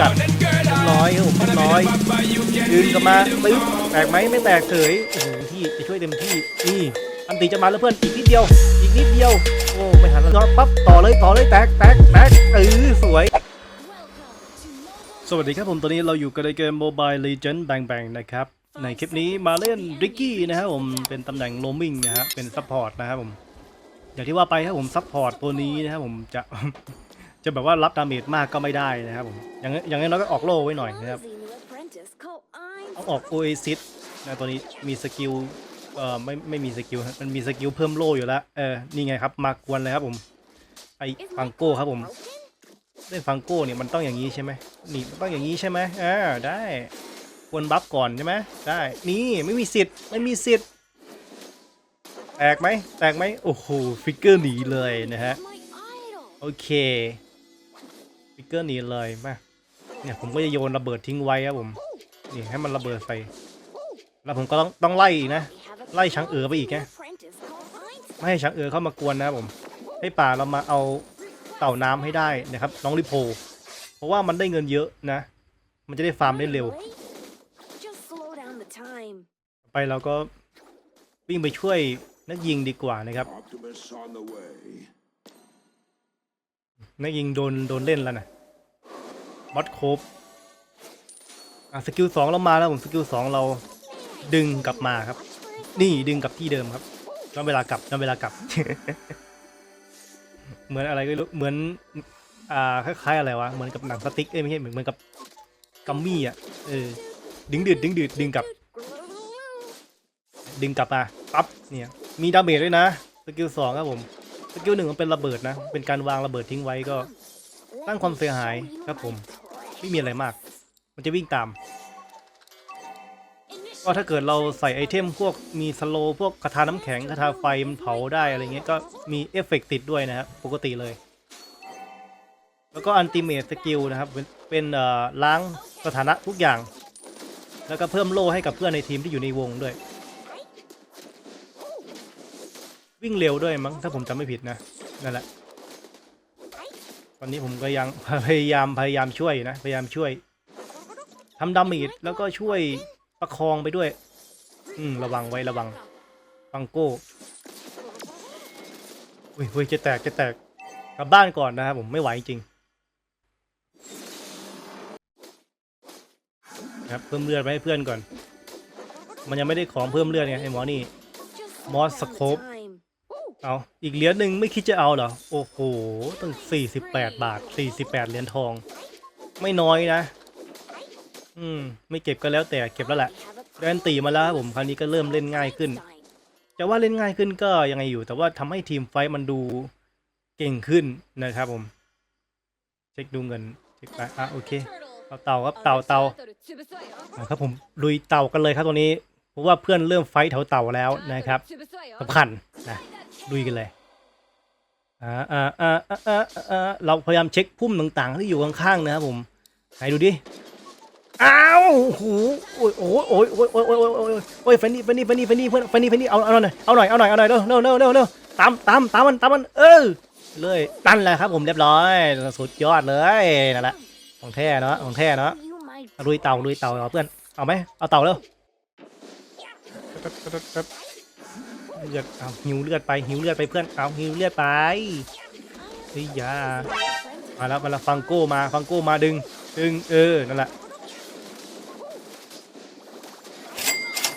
กัดเรียบร้อยครับผมเรียบร้อยยืนกลับมาตึ๊บแตกไหมไม่แตกเฉยโอ้โหพี่จะช่วยเต็มที่นี่อันตีจะมาแล้วเพื่อนอีกนิดเดียว อีกนิดเดียวโอ้ไม่ทันแล้วน็อตปั๊บต่อเลยต่อเลยแตกแตกแตกเออสวยสวัสดีครับผมตอนนี้เราอยู่กันในเกม Mobile Legend Bang Bang นะครับ ในคลิปนี้มาเล่นริกกี้นะครับผมเป็นตำแหน่งโลมิงนะฮะเป็นซัพพอร์ตนะครับผมอย่างที่ว่าไปครับผมซัพพอร์ตตัวนี้นะครับผมจะ จะแบบว่ารับดาเมจมากก็ไม่ได้นะครับผมอย่างน้อย่างน้อยก็ออกโล่ไว้หน่อยนะครับเอาออกโอเอซิสนะตัวนี้มีสกิลเอ่อไม่ไม่มีสกิลมันมีสกิลเพิ่มโล่อยู่แล้วเออนี่ไงครับมากวนเลยครับผมไอฟังโก้ครับผมเล่นฟังโก้เนี่ยมันต้องอย่างนี้ใช่ไหมนี่ต้องอย่างนี้ใช่ไหมอ่าได้ควรบัฟก่อนใช่ไหมได้นี่ไม่มีสิทธิ์ไม่มีสิทธิ์แตกไหมแตกไหมโอ้โหฟิกเกอร์หนีเลยนะฮะโอเค ฟิกเกอร์หนีเลยมาเนี่ยผมก็จะโยนระเบิดทิ้งไว้ครับผมนี่ให้มันระเบิดใส่แล้วผมก็ต้องต้องไล่นะ ไล่ช้างเอ๋อไปอีกไงไม่ให้ช้างเอ๋อเข้ามากวนนะผม ให้ป่าเรามาเอาเต่าน้ำให้ได้นะครับ น้องริโพ เพราะว่ามันได้เงินเยอะนะ มันจะได้ฟาร์มได้เร็ว ไปเราก็วิ่งไปช่วยนักยิงดีกว่านะครับ นักยิงโดนโดนเล่นแล้วนะมอดโคบอะสกิลสองเรามาแล้วผมสกิลสองเราดึงกลับมาครับ นี่ดึงกลับที่เดิมครับย้อนเวลากลับย้อนเวลากลับ เหมือนอะไรก็ไม่รู้เหมือน อ่าคล้ายๆอะไรวะเหมือนกับหนังสติ๊กเอ้ยไม่ใช่เหมือนเหมือนกับกัมมี่อะเออดึงดืดดึงดืดดึงกลับ ดึงกลับมาปั๊บเนี่ยมีดาเมจด้วยนะสกิลสองครับผม สกิลหนึ่งมันเป็นระเบิดนะ เป็นการวางระเบิดทิ้งไว้ก็สร้งความเสียหายครับผม ไม่มีอะไรมาก มันจะวิ่งตาม ก็ถ้าเกิดเราใส่ไอเทมพวกมีสโลพวกคาถาน้ำแข็งคาถาไฟมันเผาได้อะไรเงี้ยก็มีเอฟเฟกติดด้วยนะครับปกติเลย แล้วก็อันติเม e สกิลนะครับ เป็นเอ่อล้างสถานะทุกอย่าง แล้วก็เพิ่มโล่ให้กับเพื่อนในทีมที่อยู่ในวงด้วย วิ่งเร็วด้วยมั้งถ้าผมจำไม่ผิดนะนั่นแหละ ตอนนี้ผมก็ยังพยายามพยายามช่วยนะ พยายามช่วยทำดาเมจแล้วก็ช่วยประคองไปด้วย อืมระวังไว้ระวังฟังโก้อุ้ยอุ้ยจะแตกจะแตกกลับบ้านก่อนนะครับผมไม่ไหวจริงครับเพิ่มเลือดไปให้เพื่อนก่อน มันยังไม่ได้ของเพิ่มเลือดไงไอ้หมอนี่มอสสโคป เอาอีกเหรียญหนึ่งไม่คิดจะเอาเหรอ โอ้โหตั้ง48 บาท 48 เหรียญทอง ไม่น้อยนะ อืม ไม่เก็บก็แล้วแต่เก็บแล้วแหละแดนตีมาแล้วครับผมคราวนี้ก็เริ่มเล่นง่ายขึ้นจะว่าเล่นง่ายขึ้นก็ยังไงอยู่ แต่ว่าทำให้ทีมไฟท์มันดูเก่งขึ้นนะครับผม เช็คดูเงินเช็คไปอะโอเคเอาเต่าครับเต่าเต่าครับผมลุยเต่ากันเลยครับตัวนี้เพราะว่าเพื่อนเริ่มไฟท์แถวเต่าแล้วนะครับสำคัญนะ ลุยกันเลยอ่าอ่าอ่าอ่าอ่าเราพยายามเช็คพุ่มต่างๆ ที่อยู่ข้างๆนะครับผมไหนดูดิอ้าวโอ้โอ้ยโอ้ยโอ้ยโอ้ยโอ้ยโอ้ยโอ้ยโอ้ยโอ้ยฟันนี่แฟนนี่แฟนนี่แฟนนี่เพื่อนแฟนนี่แฟนนี่เอาเอาหน่อยเอาหน่อยเอาหน่อยเอาหน่อยเร็วเร็วเร็วเร็วเร็วตามตามตามมันตามมันเออเลยตันแหละครับผมเรียบร้อยสุดยอดเลยนั่นแหละของแท้เนาะของแท้เนาะลุยเต่าลุยเต่าเพื่อนเอาไหมเอาเต่าเร็ว เลือดเอาหิวเลือดไปหิวเลือดไปเพื่อนเอาหิวเลือดไปเฮ้ยยามาแล้วมาแล้วฟังโก้มาฟังโก้มาดึงดึงเออนั่นแหละ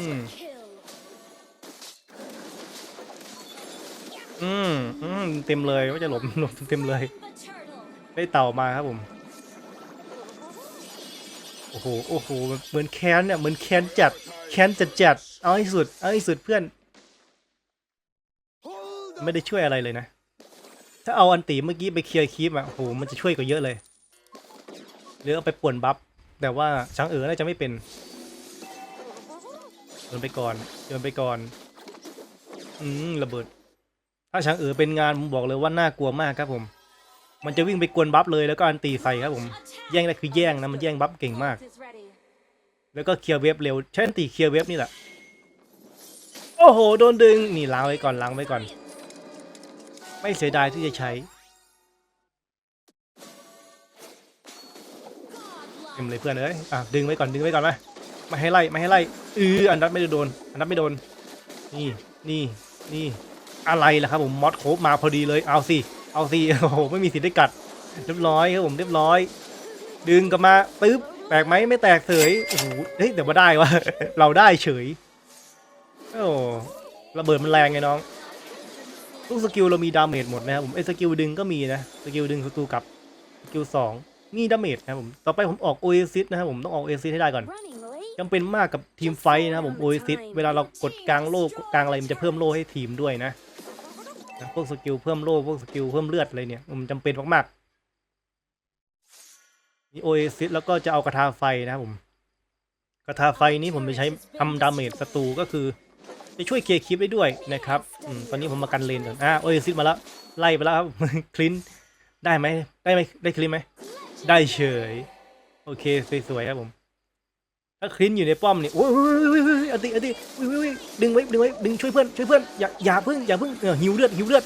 อืมอืมอืมเต็มเลยว่าจะหลบหลบเต็มเลย ได้เต่ามาครับผมโอ้โหโอ้โหเหมือนแค้นเนี่ยเหมือนแค้นจัดแค้นจัดจัดเอาให้สุดเอาให้สุดเพื่อน ไม่ได้ช่วยอะไรเลยนะ ถ้าเอาอันตีเมื่อกี้ไปเคลียร์คลิปอะโอ้โหมันจะช่วยกว่าเยอะเลย หรือเอาไปป่วนบัฟแต่ว่าช้างเอ๋อน่าจะไม่เป็นโยนไปก่อนโยนไปก่อน อืมระเบิด ถ้าช้างเอ๋อเป็นงานผมบอกเลยว่าน่ากลัวมากครับผม มันจะวิ่งไปกวนบัฟเลยแล้วก็อันตีใส่ครับผม แย่งได้คือแย่งนะมันแย่งบัฟเก่งมาก แล้วก็เคลียร์เวฟเร็วใช้อันตีเคลียร์เวฟนี่แหละ โอ้โห โดนดึง นี่ล้างไว้ก่อนล้างไว้ก่อน ไม่เสียดายที่จะใช้เต็มเลยเพื่อนเอ้ยอะดึงไว้ก่อนดึงไว้ก่อนไหมไม่ให้ไล่ไม่ให้ไล่เอออันนัดไม่ได้โดน อันนัดไม่โดน นี่นี่นี่อะไรล่ะครับผมมอสโคบมาพอดีเลยเอาสิเอาสิโอ้โหไม่มีสิทธิ์ได้กัด เรียบร้อยครับผมเรียบร้อย ดึงกลับมาปึ๊บแตกไหมไม่แตกเฉยโอ้โหเฮ้ยแต่ว่าได้วะเราได้เฉยโอ้ระเบิดมันแรงไงน้อง ทุกสกิลเรามีดาเมจหมดนะครับผมไอ้สกิลดึงก็มีนะสกิลดึงศัตรูกลับสกิลสองมีดาเมจนะครับผมต่อไปผมออกโอเอซิสนะครับผมต้องออกโอเอซิสให้ได้ก่อน Running late. จำเป็นมากกับทีมไฟท์นะครับผมโอเอซิสเวลาเรากดกลางโล่กลางอะไรมันจะเพิ่มโล่ให้ทีมด้วยนะนะพวกสกิลเพิ่มโล่พวกสกิลเพิ่มเลือดอะไรเนี่ยมันจำเป็นมากๆนี่โอเอซิสแล้วก็จะเอากระทาไฟนะครับผมกระทาไฟนี้ผมไปใช้ทำดาเมจศัตรูก็คือ จะช่วยเคลียร์คลิปได้ด้วยนะครับอตอนนี้ผมมากันเลนก่อนอะโอเอซิสมาแล้วไล่ไปแล้วครับคลินได้ไหมได้ไหมได้คลินไหมได้เฉย โอเคสวยๆครับผมถ้าคลินอยู่ในป้อมนี่โอ้ยโอ้ยอ้ยอ้ยอติอติโอ้ยอุ้ยดึงไว้ดึงไว้ดึงช่วยเพื่อนช่วยเพื่อนอย่าอย่าเพิ่งอย่าเพิ่งเออหิวเลือดหิวเลือด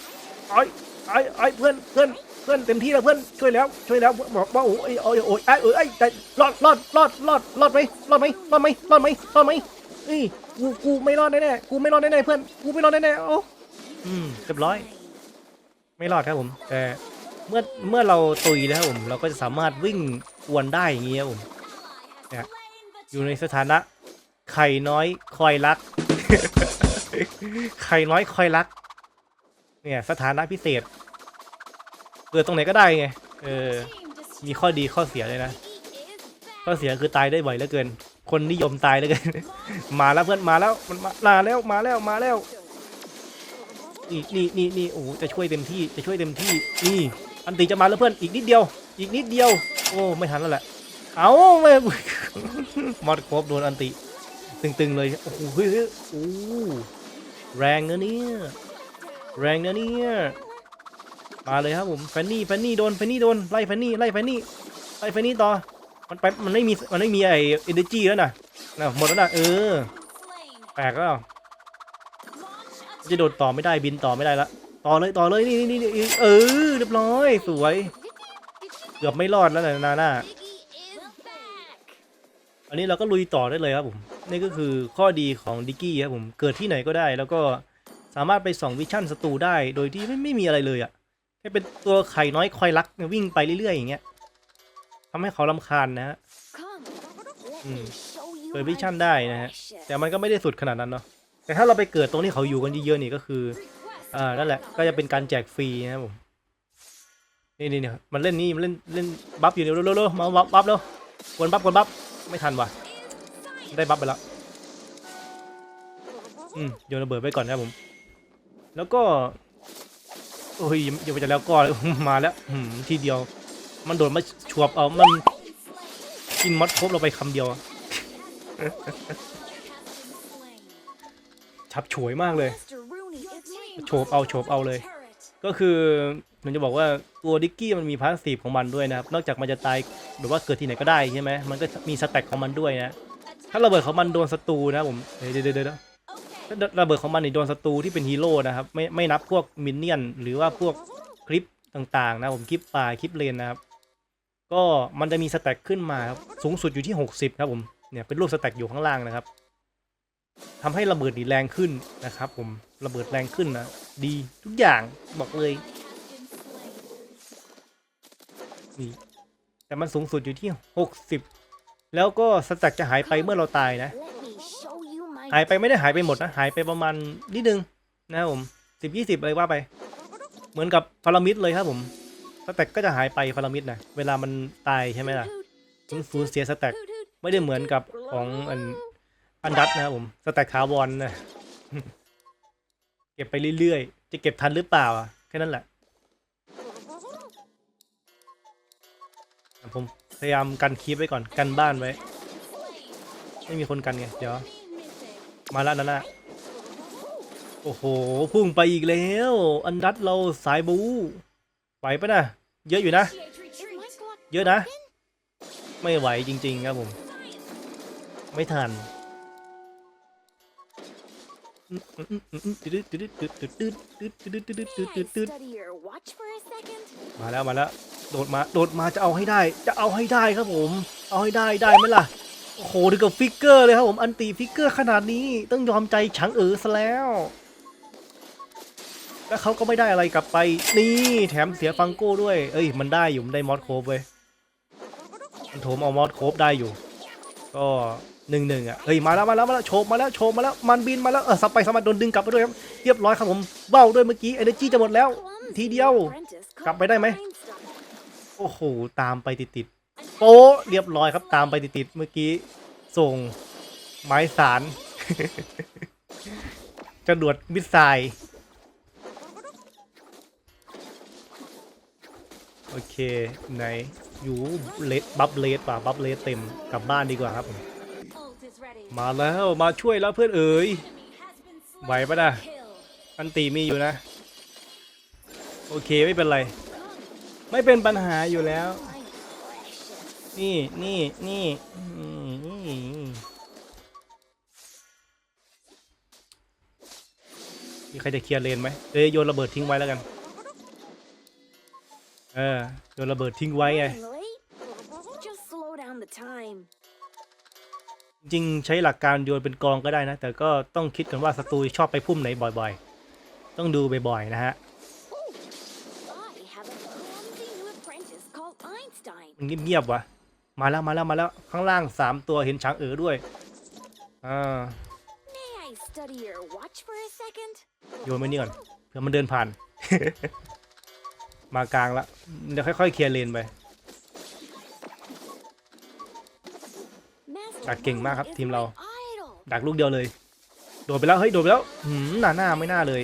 ไอ้ไอ้ไอ้เพื่อนเพื่อนเพื่อนเต็มที่แล้วเพื่อนช่วยแล้วช่วยแล้วบอกว่าโอ้ยโอ้ยโอ้ยไอ้เอ้ยไอ้แต่รอดรอดรอดรอดรอดไหมรอดไหมรอดไหมรอดไหมรอดไหม เอ้ยกูกูไม่รอดแน่ๆกูไม่รอดแน่ๆเพื่อนกูไม่รอดแน่ๆโอ้อืมเรียบร้อย ไม่รอดครับผม แต่เมื่อเมื่อเราตุยแล้วครับผม เราก็จะสามารถวิ่งกวนได้อย่างเงี้ยครับผม Yeah. อยู่ในสถานะ ไข่น้อยคอยรัก ไข่น้อยคอยรัก เนี่ยสถานะพิเศษเกิดตรงไหนก็ได้ไงเออมีข้อดีข้อเสียเลยนะ ข้อเสียคือตายได้บ่อยเหลือเกิน คนนิยมตายเหลือเกินมาแล้วเพื่อนมาแล้วมันมามาแล้วมาแล้วมาแล้วนี่นี่นี่นี่โอ้โหจะช่วยเต็มที่จะช่วยเต็มที่นี่อันตีจะมาแล้วเพื่อนอีกนิดเดียว อีกนิดเดียว โอ้ไม่ทันแล้วแหละเอาไม่ มอดครบโดนอันติตึงๆเลยโอ้โหเฮ้ยเฮ้ยโอ้แรงนะเนี่ยแรงนะเนี่ยมาเลยครับผมแฟนนี่แฟนนี่โดนแฟนนี่โดนไล่แฟนนี่ไล่แฟนนี่ไล่แฟนนี่ต่อ มันไปมันไม่มีมันไม่มีไอเอเนจีแล้วนะนะหมดแล้วนะเออแปลกแล้วจะโดดต่อไม่ได้บินต่อไม่ได้ละต่อเลยต่อเลยนี่นี่นี่เออเรียบร้อยสวย เกือบไม่รอดแล้วนะนาน่าอันนี้เราก็ลุยต่อได้เลยครับผมนี่ก็คือข้อดีของดิกกี้ครับผมเกิดที่ไหนก็ได้ แล้วก็สามารถไปส่องวิชั่นศัตรูได้ โดยที่ไม่ไม่มีอะไรเลยอะ่ะแค่เป็นตัวไข่น้อยคอยรักวิ่งไปเรื่อยๆอย่างเงี้ย ทำให้เขาลำคาญนะฮะอืมเปิดวิชั่นได้นะฮะ แต่มันก็ไม่ได้สุดขนาดนั้นเนาะ แต่ถ้าเราไปเกิดตรงที่เขาอยู่กันเยอะๆนี่ก็คืออ่านั่นแหละ ก็จะเป็นการแจกฟรีนะครับผม นี่นี่เนี่ยมันเล่นนี่มันเล่นเล่นบัฟอยู่เร็วๆเร็วๆมาบัฟบัฟแล้วกวนบัฟกวนบัฟไม่ทันว่ะ ได้บัฟไปแล้ว อืมโยนระเบิดไปก่อนนะครับผม แล้วก็ โอ้ยยังยังไม่จะแล้วก็มาแล้วอืมทีเดียว มันโดดมาฉวบเอา มันกินมอดครบเราไปคำเดียวอะฉับฉวยมากเลย โฉบเอาโฉบเอาเลย ก็คือผมจะบอกว่าตัวดิกกี้มันมีพาสซีฟของมันด้วยนะครับ นอกจากมันจะตายหรือว่าเกิดที่ไหนก็ได้ใช่ไหมมันก็มีสแต็กของมันด้วยนะ ถ้าระเบิดของมันโดนศัตรูนะผม เดี๋ยวเดี๋ยวเดี๋ยวเดี๋ยวถ้าระเบิดของมันนี่โดนศัตรูที่เป็นฮีโร่นะครับ ไม่ไม่นับพวกมินเนี่ยนหรือว่าพวกคลิปต่างๆนะผมคลิปป่าคลิปเลนนะครับ ก็มันจะมีสแต็กขึ้นมาครับสูงสุดอยู่ที่ 60 ครับผมเนี่ยเป็นรูปสแต็กอยู่ข้างล่างนะครับทำให้ระเบิดนี่แรงขึ้นนะครับ ผมระเบิดแรงขึ้นนะดีทุกอย่างบอกเลยนี่แต่มันสูงสุดอยู่ที่ 60 แล้วก็สแต็กจะหายไปเมื่อเราตายนะ หายไปไม่ได้หายไปหมดนะ หายไปประมาณนิดนึงนะครับผมสิบยี่สิบอะไรว่าไป เหมือนกับฟารามิดเลยครับผม สแต็กก็จะหายไปฟารามิดนะเวลามันตายใช่ไหมล่ะมันสูญเสียสแต็กไม่ได้เหมือนกับของอันอันดัตนะครับผมสแต็กคาร์บอนนะเก็บไปเรื่อยๆ จะเก็บทันหรือเปล่าแค่นั้นแหละผมพยายามกันคีบไว้ก่อนกันบ้านไว้ ไม่มีคนกันไงเดี๋ยว มาแล้วนั่นนะโอ้โห พุ่งไปอีกแล้ว อันดัดเราสายบู ไหวปะนะเยอะอยู่นะ เยอะนะ ไม่ไหวจริง ๆ ครับผม ไม่ทันมาแล้วมาแล้วโดดมาโดดมาจะเอาให้ได้ จะเอาให้ได้ครับผม เอาให้ได้ได้ไหมล่ะโอ้โหถึงกับฟิกเกอร์เลยครับผมอันตีฟิกเกอร์ขนาดนี้ต้องยอมใจฉังเอ๋อซะแล้ว แล้วเขาก็ไม่ได้อะไรกลับไป นี่แถมเสียฟังโก้ด้วย เอ้ย มันได้อยู่มันได้มอสโคบเว้ยมันโถมเอามอสโคบได้อยู่ ก็หนึ่งหนึ่งอะเฮ้ยมาแล้วมาแล้วมาแล้วโฉบมาแล้วโฉบมาแล้วมันบินมาแล้วเออสับไปสับมาโดนดึงกลับไปด้วยครับเรียบร้อยครับผมเบ้าด้วยเมื่อกี้เอเนจีจะหมดแล้ว ทีเดียวกลับไปได้ไหมโอ้โหตามไปติดๆโป๊เรียบร้อยครับตามไปติดๆเมื่อกี้ส่งไม้สารจรวดมิสไซล์ โอเคไหนอยู่เลดบัฟเลดป่ะบัฟเลดเต็มกลับบ้านดีกว่าครับผมมาแล้วมาช่วยแล้วเพื่อนเอ๋ยไหวปะนะอันตีมีอยู่นะ โอเคไม่เป็นไร ไม่เป็นปัญหาอยู่แล้ว นี่นี่นี่มนี่มีใครจะเคลียร์เลนไหมเอ้ยโยนระเบิดทิ้งไว้แล้วกัน เออโยนระเบิดทิ้งไว้ไง Just slow down the time. จริงใช้หลักการโยนเป็นกองก็ได้นะ แต่ก็ต้องคิดกันว่าศัตรูชอบไปพุ่มไหนบ่อยๆ ต้องดูบ่อยๆนะฮะ I have a clumsy new apprentice called Einstein. มันเงียบๆวะมาแล้วมาแล้วมาแล้วข้างล่างสามตัวเห็นช้างเอ๋อด้วยอ่า May I study your watch for a second? โยนไว้นี่ก่อนเผื่อมันเดินผ่าน มากลางละเดี๋ยวค่อยๆเคลียร์เลนไปดักเก่งมากครับทีมเรา ดักลูกเดียวเลย โดดไปแล้ว เฮ้ย โดดไปแล้วหืมหน้าหน้าไม่น่าเลย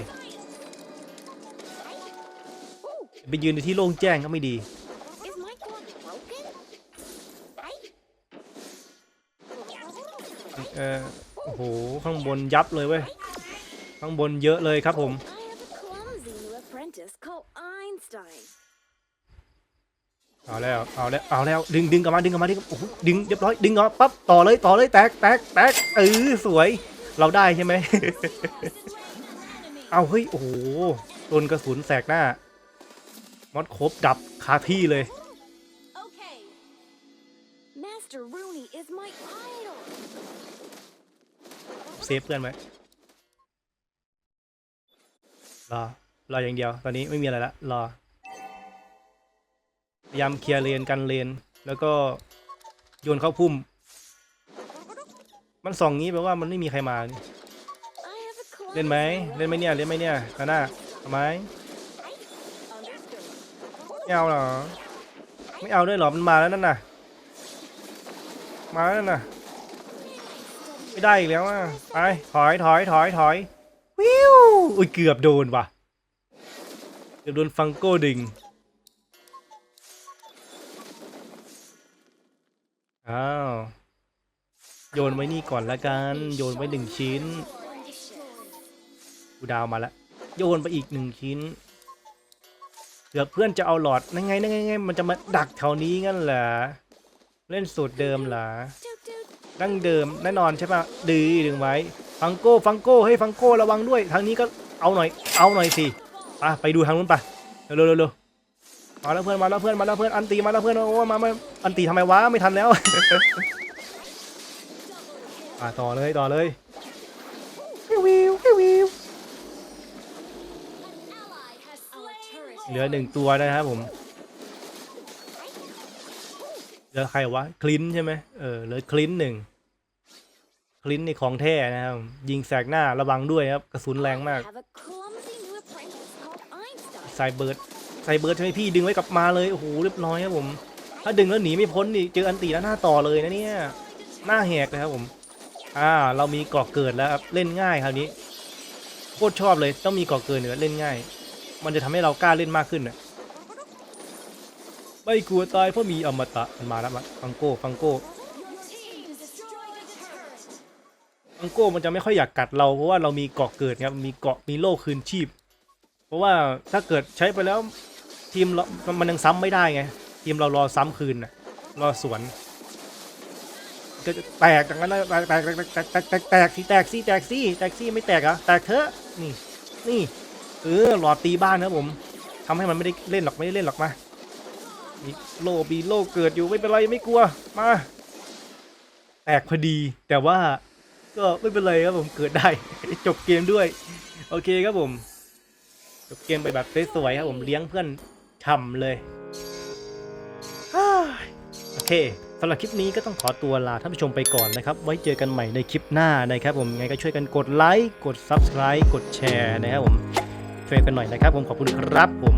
ไปยืนในที่โล่งแจ้งก็ไม่ดีเออโอ้โห ข้างบนยับเลยเว้ย ข้างบนเยอะเลยครับผม I have a clumsy new apprentice called Einstein. เอาแล้วเอาแล้วเอาแล้วดึงดึงกลับมาดึงกลับมาดึงโอ้โหดึงเรียบร้อยดึงออกปั๊บต่อเลยต่อเลยแตกแตกแตกเออสวยเราได้ใช่ไหม เอาเฮ้ยโอ้โหโดนกระสุนแสกหน้ามอดครบดับคาที่เลย Okay. Master Rooney is my idol. เซฟเพื่อนไว้รอ รออย่างเดียว ตอนนี้ไม่มีอะไรละรอ พยายามเคลียร์เลนกันเลน แล้วก็โยนเข้าพุ่ม มันส่องงี้แปลว่ามันไม่มีใครมานี่เล่นไหมเล่นไหมเนี่ย เล่นไหมเนี่ยคาน่าทำไมไม่เอาหรอ ไม่เอาด้วยหรอ มันมาแล้วนั่นน่ะ มาแล้วนั่นน่ะ ไม่ได้อีกแล้วอะ ไป ถอย ถอย ถอย ถอย วิวอุ้ย เกือบโดนว่ะ กือบโดนฟังโก้ดึงอ้าวโยนไว้นี่ก่อนละกัน โยนไว้หนึ่งชิ้นกูดาวมาล้วโยนไปอีกหนึ่งชิ้นเผื่อเพื่อนจะเอาหลอดนั่นไงนั่นไงไงมันจะมาดักแถวนี้งั้นเหรอเล่นสูตรเดิมเหรอดั้งเดิมแน่นอนใช่ปะดีดึงไว้ฟังโก้ฟังโก้ให้ยฟังโก้ระวังด้วยทางนี้ก็เอาหน่อยเอาหน่อยสิ ไปไปดูทางนู้นไปเร็วเร็วเร็วเร็วมาแล้วเพื่อนมาแล้วเพื่อนมาแล้วเพื่อนอันตีมาแล้วเพื่อนโอ้มามาอันตีทำไมวะไม่ทันแล้วอะต่อเลยต่อเลยวิววิววิว Our turret เหลือหนึ่งตัวนะครับผมเหลือใครวะคลินใช่ไหมเออเหลือคลินหนึ่งคลินนี่ของแท้นะครับยิงแสกหน้าระวังด้วยครับกระสุนแรงมาก have a clumsy new apprentice called Einstein. ไซเบิร์ดไซเบิร์ดใช่ไหมพี่ดึงไว้กลับมาเลยโอ้โหเรียบร้อยครับผม ถ้าดึงแล้วหนีไม่พ้นนี่เจออันตีแล้วหน้าต่อเลยนะเนี่ยหน้าแหกเลยครับผมอ่าเรามีเกาะเกิดแล้วครับเล่นง่ายคราวนี้โคตรชอบเลยต้องมีเกาะเกิดเหนือเล่นง่าย มันจะทำให้เรากล้าเล่นมากขึ้นน่ะไม่กลัวตายเพราะมีอมตะมันมาแล้วมาฟังโก้ฟังโก้ฟังโก้มันจะไม่ค่อยอยากกัดเราเพราะว่าเรามีเกาะเกิดครับมีเกาะมีโล่คืนชีพ เพราะว่าถ้าเกิดใช้ไปแล้วทีมเรามันยังซ้ำไม่ได้ไง ทีมเรารอซ้ำคืนนะรอสวนก็จะแตกจากนั้นแตกแตกแตกแตกแตกแตกสิแตกสิแตกสิแตกสิไม่แตกอะแตกเถอะนี่นี่เออหลอดตีบ้านครับผมทำให้มันไม่ได้เล่นหรอกไม่ได้เล่นหรอกมามีโลบีโลเกิดอยู่ไม่เป็นไรไม่กลัวมาแตกพอดีแต่ว่าก็ไม่เป็นไรครับผมเกิดได้จบเกมด้วย โอเคครับผม จบเกมไปแบบสวยๆครับผมเลี้ยงเพื่อนฉ่ำเลยฮ่าโอเคสำหรับคลิปนี้ก็ต้องขอตัวลาท่านผู้ชมไปก่อนนะครับ ไว้เจอกันใหม่ในคลิปหน้านะครับผมยังไงก็ช่วยกันกดไลค์ กด Subscribe กดแชร์นะครับผมช่วยกันหน่อยนะครับผมขอบคุณครับผม